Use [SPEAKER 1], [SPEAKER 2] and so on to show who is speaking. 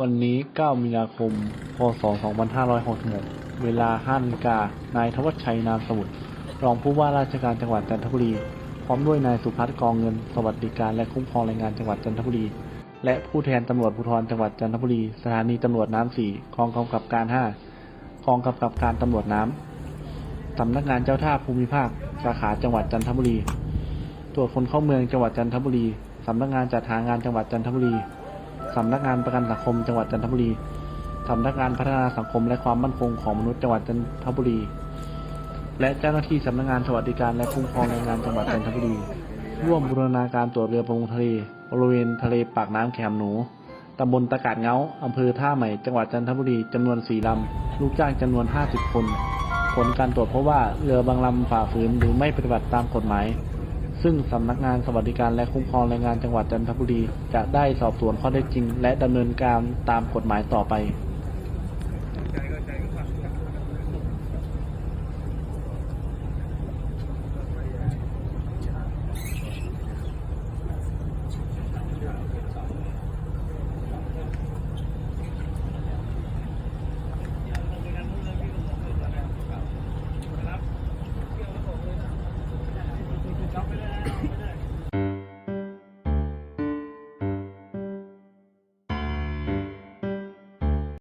[SPEAKER 1] วันนี้ 9 มีนาคม พศ 2566 เวลา5นาฬิกา นายทวัชชัย นามสมุทร รองผู้ว่าราชการจังหวัดจันทบุรี พร้อมด้วยนายสุพัฒน์กองเงิน สวัสดิการและคุ้มครองแรงงานจังหวัดจันทบุรี และผู้แทนตำรวจภูธรจังหวัดจันทบุรี สถานีตำรวจน้ำสี่กองกำกับการ 5 กองกำกับการตำรวจน้ำ สำนักงานเจ้าท่าภูมิภาค สาขาจังหวัดจันทบุรี ตรวจคนเข้าเมืองจังหวัดจันทบุรี สำนักงานจัดหางานจังหวัดจันทบุรี สำนักงานประกันสังคมจังหวัดจันทบุรีสำนักงานพัฒนาสังคมและความมั่นคงของมนุษย์จังหวัดจันทบุรี และเจ้าหน้าที่สำนักงานสวัสดิการและคุ้มครองแรงงานจังหวัดจันทบุรี ร่วมบูรณาการตรวจเรือประมงทะเลบริเวณทะเลปากน้ำแขมหนูตำบลตะกาดเงาอำเภอท่าใหม่ จังหวัดจันทบุรีจำนวนสี่ลำ ลูกจ้างจำนวน 50 คน ผลการตรวจพบว่าเรือบางลำฝ่าฝืนหรือไม่ปฏิบัติตามกฎหมาย ซึ่งสำนักงานสวัสดิการและคุ้มครองแรงงานจังหวัดจันทบุรีจะได้สอบสวนข้อเท็จจริง และดำเนินการตามกฎหมายต่อไป